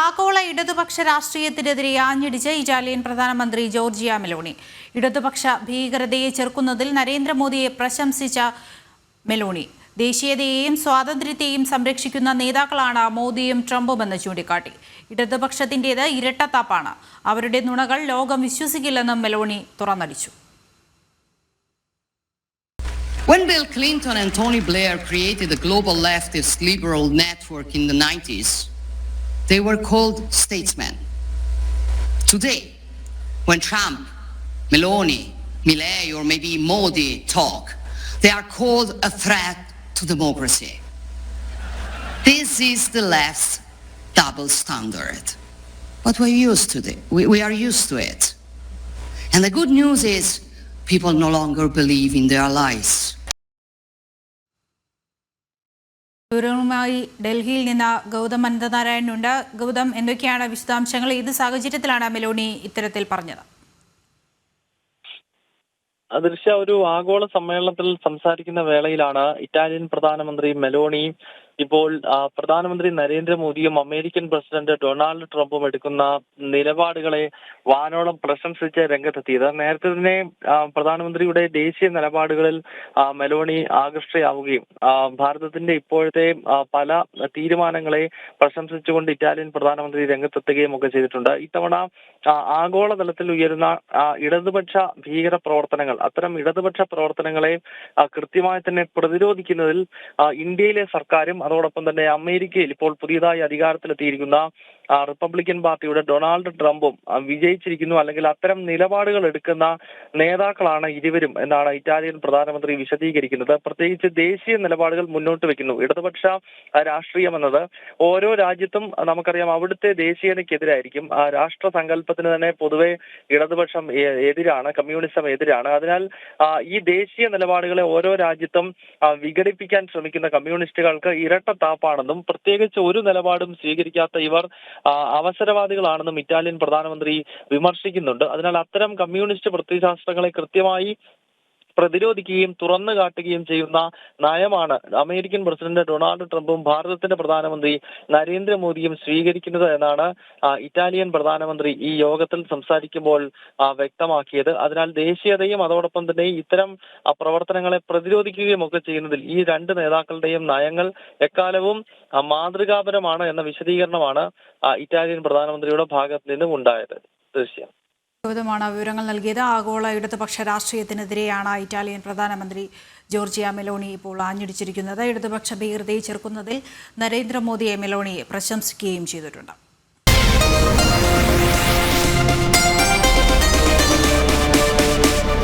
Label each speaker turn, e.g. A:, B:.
A: ആഗോള ഇടതുപക്ഷ രാഷ്ട്രീയത്തിനെതിരെ ആഞ്ഞടിച്ച് ഇറ്റാലിയൻ പ്രധാനമന്ത്രി ജോർജിയ മെലോണി. ഇടതുപക്ഷ ഭീകരതയെ ചെറുക്കുന്നതിൽ നരേന്ദ്രമോദിയെ പ്രശംസിച്ച മെലോണി. ദേശീയതയെയും സ്വാതന്ത്ര്യത്തെയും സംരക്ഷിക്കുന്ന നേതാക്കളാണ് മോദിയും ട്രംപുമെന്ന് ചൂണ്ടിക്കാട്ടി. ഇടതുപക്ഷത്തിന്റെത് ഇരട്ടത്താപ്പാണ്. അവരുടെ നുണകൾ ലോകം വിശ്വസിക്കില്ലെന്നും മെലോണി തുറന്നടിച്ചു.
B: When Bill Clinton and Tony Blair created the global leftist liberal network in the 90s, they were called statesmen. Today, when Trump, Meloni, Milley, or maybe Modi talk, they are called a threat to democracy. This is the left's double standard. But we're used to it. We, we are used to it. And the good news is people no longer believe in their lies.
A: വിവരങ്ങളുമായി ഡൽഹിയിൽ നിന്ന് ഗൗതം അനന്തനാരായണനുണ്ട് ഗൗതം എന്തൊക്കെയാണ് വിശദാംശങ്ങൾ? ഏത് സാഹചര്യത്തിലാണ് Meloni ഇത്തരത്തിൽ പറഞ്ഞത്?
C: ദൃശ്യ ഒരു ആഗോള സമ്മേളനത്തിൽ സംസാരിക്കുന്ന വേളയിലാണ് ഇറ്റാലിയൻ പ്രധാനമന്ത്രി മെലോണി ഇപ്പോൾ പ്രധാനമന്ത്രി നരേന്ദ്രമോദിയും അമേരിക്കൻ പ്രസിഡന്റ് ഡൊണാൾഡ് ട്രംപും എടുക്കുന്ന നിലപാടുകളെ വാനോളം പ്രശംസിച്ച് രംഗത്തെത്തിയത്. നേരത്തെ തന്നെ പ്രധാനമന്ത്രിയുടെ ദേശീയ നിലപാടുകളിൽ മെലോണി ആകർഷയാവുകയും ഭാരതത്തിന്റെ ഇപ്പോഴത്തെ പല തീരുമാനങ്ങളെ പ്രശംസിച്ചുകൊണ്ട് ഇറ്റാലിയൻ പ്രധാനമന്ത്രി രംഗത്തെത്തുകയും ഒക്കെ ചെയ്തിട്ടുണ്ട്. ഇത്തവണ ആഗോളതലത്തിൽ ഉയരുന്ന ഇടതുപക്ഷ ഭീകര പ്രവർത്തനങ്ങൾ അത്തരം ഇടതുപക്ഷ പ്രവർത്തനങ്ങളെ കൃത്യമായി തന്നെ പ്രതിരോധിക്കുന്നതിൽ ഇന്ത്യയിലെ സർക്കാരും അതോടൊപ്പം തന്നെ അമേരിക്കയിൽ ഇപ്പോൾ പുതിയതായി അധികാരത്തിലെത്തിയിരിക്കുന്ന റിപ്പബ്ലിക്കൻ പാർട്ടിയുടെ ഡൊണാൾഡ് ട്രംപും വിജയിച്ചിരിക്കുന്നു. അല്ലെങ്കിൽ അത്തരം നിലപാടുകൾ എടുക്കുന്ന നേതാക്കളാണ് ഇരുവരും എന്നാണ് ഇറ്റാലിയൻ പ്രധാനമന്ത്രി വിശദീകരിക്കുന്നത്. പ്രത്യേകിച്ച് ദേശീയ നിലപാടുകൾ മുന്നോട്ട് വെക്കുന്നു. ഇടതുപക്ഷ രാഷ്ട്രീയം എന്നത് ഓരോ രാജ്യത്തും നമുക്കറിയാം അവിടുത്തെ ദേശീയതയ്ക്കെതിരായിരിക്കും. ആ രാഷ്ട്ര സങ്കല്പത്തിന് തന്നെ പൊതുവെ ഇടതുപക്ഷം എതിരാണ് കമ്മ്യൂണിസം എതിരാണ്. അതിനാൽ ഈ ദേശീയ നിലപാടുകളെ ഓരോ രാജ്യത്തും വിഘടിപ്പിക്കാൻ ശ്രമിക്കുന്ന കമ്മ്യൂണിസ്റ്റുകൾക്ക് ഇരട്ട ഇരട്ടത്താപ്പാണെന്നും പ്രത്യേകിച്ച് ഒരു നിലപാടും സ്വീകരിക്കാത്ത ഇവർ അവസരവാദികളാണെന്നും ഇറ്റാലിയൻ പ്രധാനമന്ത്രി വിമർശിക്കുന്നുണ്ട്. അതിനാൽ അത്തരം കമ്മ്യൂണിസ്റ്റ് പ്രത്യയശാസ്ത്രങ്ങളെ കൃത്യമായി പ്രതിരോധിക്കുകയും തുറന്നു കാട്ടുകയും ചെയ്യുന്ന നയമാണ് അമേരിക്കൻ പ്രസിഡന്റ് ഡൊണാൾഡ് ട്രംപും ഭാരതത്തിന്റെ പ്രധാനമന്ത്രി നരേന്ദ്രമോദിയും സ്വീകരിക്കുന്നത് എന്നാണ് ഇറ്റാലിയൻ പ്രധാനമന്ത്രി ഈ യോഗത്തിൽ സംസാരിക്കുമ്പോൾ വ്യക്തമാക്കിയത്. അതിനാൽ ദേശീയതയും അതോടൊപ്പം തന്നെ ഇത്തരം പ്രവർത്തനങ്ങളെ പ്രതിരോധിക്കുകയും ഒക്കെ ചെയ്യുന്നതിൽ ഈ രണ്ട് നേതാക്കളുടെയും നയങ്ങൾ എക്കാലവും മാതൃകാപരമാണ് എന്ന വിശദീകരണമാണ് ഇറ്റാലിയൻ പ്രധാനമന്ത്രിയുടെ ഭാഗത്ത് നിന്നും ഉണ്ടായത്. ദൃശ്യം.
A: ഗൗതമാണ് വിവരങ്ങൾ നൽകിയത് ആഗോള ഇടതുപക്ഷ രാഷ്ട്രീയത്തിനെതിരെയാണ് ഇറ്റാലിയൻ പ്രധാനമന്ത്രി ജോർജിയ മെലോണി ഇപ്പോൾ ആഞ്ഞടിച്ചിരിക്കുന്നത്. ഇടതുപക്ഷ ഭീകരതയെ ചെറുക്കുന്നതിൽ നരേന്ദ്രമോദിയെ മെലോണി പ്രശംസിക്കുകയും ചെയ്തിട്ടുണ്ട്.